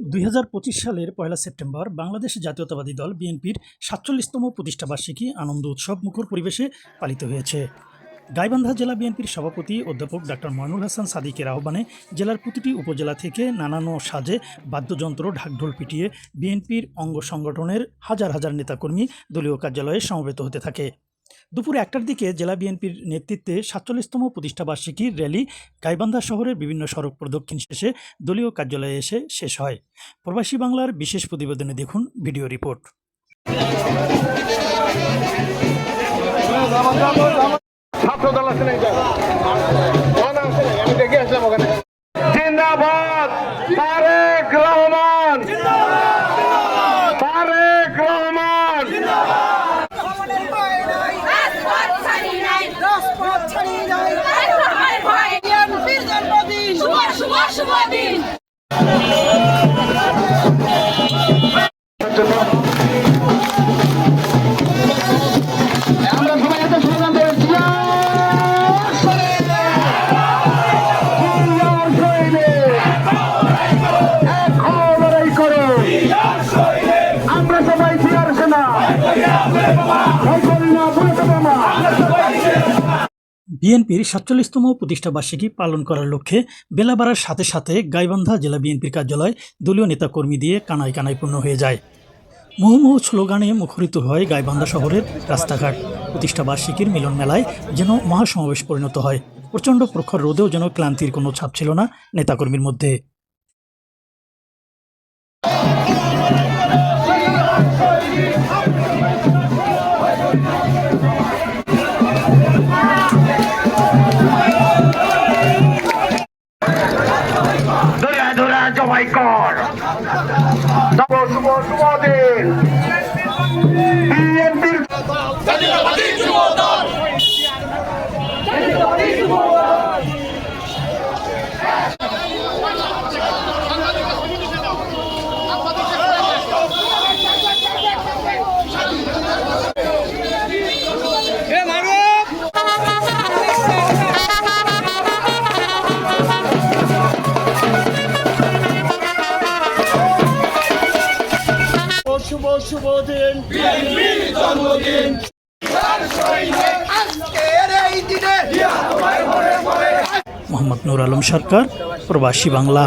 দুই হাজার পঁচিশ সালের পয়লা সেপ্টেম্বর বাংলাদেশ জাতীয়তাবাদী দল বিএনপির সাতচল্লিশতম প্রতিষ্ঠাবার্ষিকী আনন্দ উৎসব মুখর পরিবেশে পালিত হয়েছে। গাইবান্ধা জেলা বিএনপির সভাপতি অধ্যাপক ডাক্তার ময়নুল হাসান সাদিকের আহ্বানে জেলার প্রতিটি উপজেলা থেকে নানান সাজে বাদ্যযন্ত্র ঢাকঢোল পিটিয়ে বিএনপির অঙ্গ সংগঠনের হাজার হাজার নেতাকর্মী দলীয় কার্যালয়ে সমবেত হতে থাকে। দুপুর একটার দিকে জেলা বিএনপির নেতৃত্বে সাতচল্লিশতম প্রতিষ্ঠাবার্ষিকীর র্যালি গাইবান্ধা শহরের বিভিন্ন সড়ক প্রদক্ষিণ শেষে দলীয় কার্যালয়ে এসে শেষ হয়। প্রবাসী বাংলার বিশেষ প্রতিবেদনে দেখুন ভিডিও রিপোর্ট। ছাত্র দল আছে রাজপথ ছাড়িয়ে বিএনপির জন্মদিন শুভ শুভ দিন আমরা সবাই এত স্লোগান দেব বিএনপির সাতচল্লিশতম প্রতিষ্ঠাবার্ষিকী পালন করার লক্ষ্যে বেলা বাড়ার সাথে সাথে গাইবান্ধা জেলা বিএনপির কার্যালয় দলীয় নেতাকর্মী দিয়ে কানায় কানায় পূর্ণ হয়ে যায়। মুহুমুহু স্লোগানে মুখরিত হয় গাইবান্ধা শহরের রাস্তাঘাট। প্রতিষ্ঠাবার্ষিকীর মিলন মেলায় যেন মহাসমাবেশ পরিণত হয়। প্রচণ্ড প্রখর রোদেও যেন ক্লান্তির কোনো ছাপ ছিল না নেতাকর্মীর মধ্যে। ধরে ধরে জবাই কর। শুভ শুভ দিন। শুভ শুভ মোহাম্মদ নুর আলম সরকার প্রবাসী বাংলা।